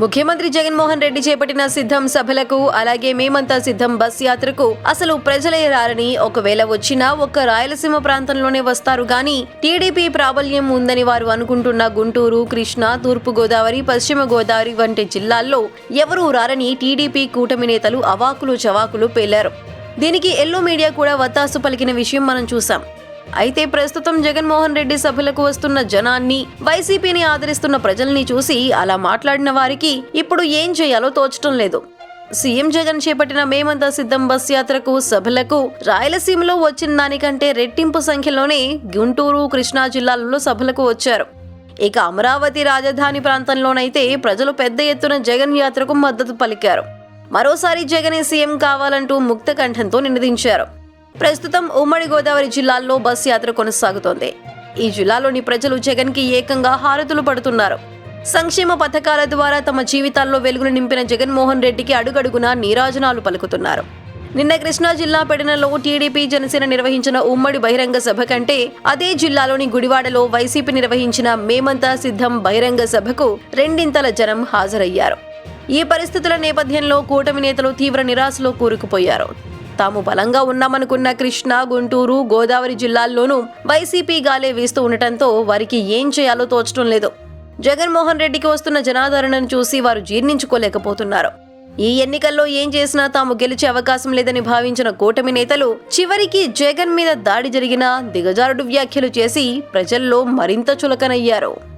ముఖ్యమంత్రి జగన్మోహన్ రెడ్డి చేపట్టిన సిద్ధం సభలకు అలాగే మేమంతా సిద్ధం బస్ యాత్రకు అసలు ప్రజలే రారని ఒకవేళ వచ్చినా ఒక్క రాయలసీమ ప్రాంతంలోనే వస్తారు గాని టీడీపీ ప్రాబల్యం ఉందని వారు అనుకుంటున్న గుంటూరు కృష్ణా తూర్పు గోదావరి పశ్చిమ గోదావరి వంటి జిల్లాల్లో ఎవరూ రారని టీడీపీ కూటమి నేతలు అవాకులు చవాకులు పేలారు. దీనికి ఎల్లో మీడియా కూడా వత్తాసు పలికిన విషయం మనం చూసాం అయితే ప్రస్తుతం జగన్మోహన్ రెడ్డి సభలకు వస్తున్న జనాన్ని వైసీపీని ఆదరిస్తున్న ప్రజల్ని చూసి అలా మాట్లాడిన వారికి ఇప్పుడు ఏం చేయాలో తోచటం లేదు. సీఎం జగన్ చేపట్టిన మేమంతా సిద్ధం బస్ యాత్రకు సభలకు రాయలసీమలో వచ్చిన దానికంటే రెట్టింపు సంఖ్యలోనే గుంటూరు కృష్ణా జిల్లాలలో సభలకు వచ్చారు. ఇక అమరావతి రాజధాని ప్రాంతంలోనైతే ప్రజలు పెద్ద ఎత్తున జగన్ యాత్రకు మద్దతు పలికారు. మరోసారి జగనే సీఎం కావాలంటూ ముక్త కంఠంతో నినదించారు. ప్రస్తుతం ఉమ్మడి గోదావరి జిల్లాల్లో బస్ యాత్ర కొనసాగుతోంది. ఈ జిల్లాలోని ప్రజలు జగన్కి ఏకంగా హారతులు పడుతున్నారు. సంక్షేమ పథకాల ద్వారా తమ జీవితాల్లో వెలుగులు నింపిన జగన్మోహన్ రెడ్డికి అడుగడుగునా నీరాజనాలు పలుకుతున్నారు. నిన్న కృష్ణా జిల్లా పెడనలో టీడీపీ జనసేన నిర్వహించిన ఉమ్మడి బహిరంగ సభ కంటే అదే జిల్లాలోని గుడివాడలో వైసీపీ నిర్వహించిన మేమంతా సిద్ధం బహిరంగ సభకు రెండింతల జనం హాజరయ్యారు. ఈ పరిస్థితుల నేపథ్యంలో కూటమి నేతలు తీవ్ర నిరాశలో కూరుకుపోయారు. తాము బలంగా ఉన్నామనుకున్న కృష్ణా గుంటూరు గోదావరి జిల్లాల్లోనూ వైసీపీ గాలే వీస్తూ ఉండటంతో వారికి ఏం చేయాలో తోచడం లేదు. జగన్మోహన్ రెడ్డికి వస్తున్న జనాదరణను చూసి వారు జీర్ణించుకోలేకపోతున్నారు. ఈ ఎన్నికల్లో ఏం చేసినా తాము గెలిచే అవకాశం లేదని భావించిన కూటమి నేతలు చివరికి జగన్ మీద దాడి జరిగినా దిగజారుడు వ్యాఖ్యలు చేసి ప్రజల్లో మరింత చులకనయ్యారు.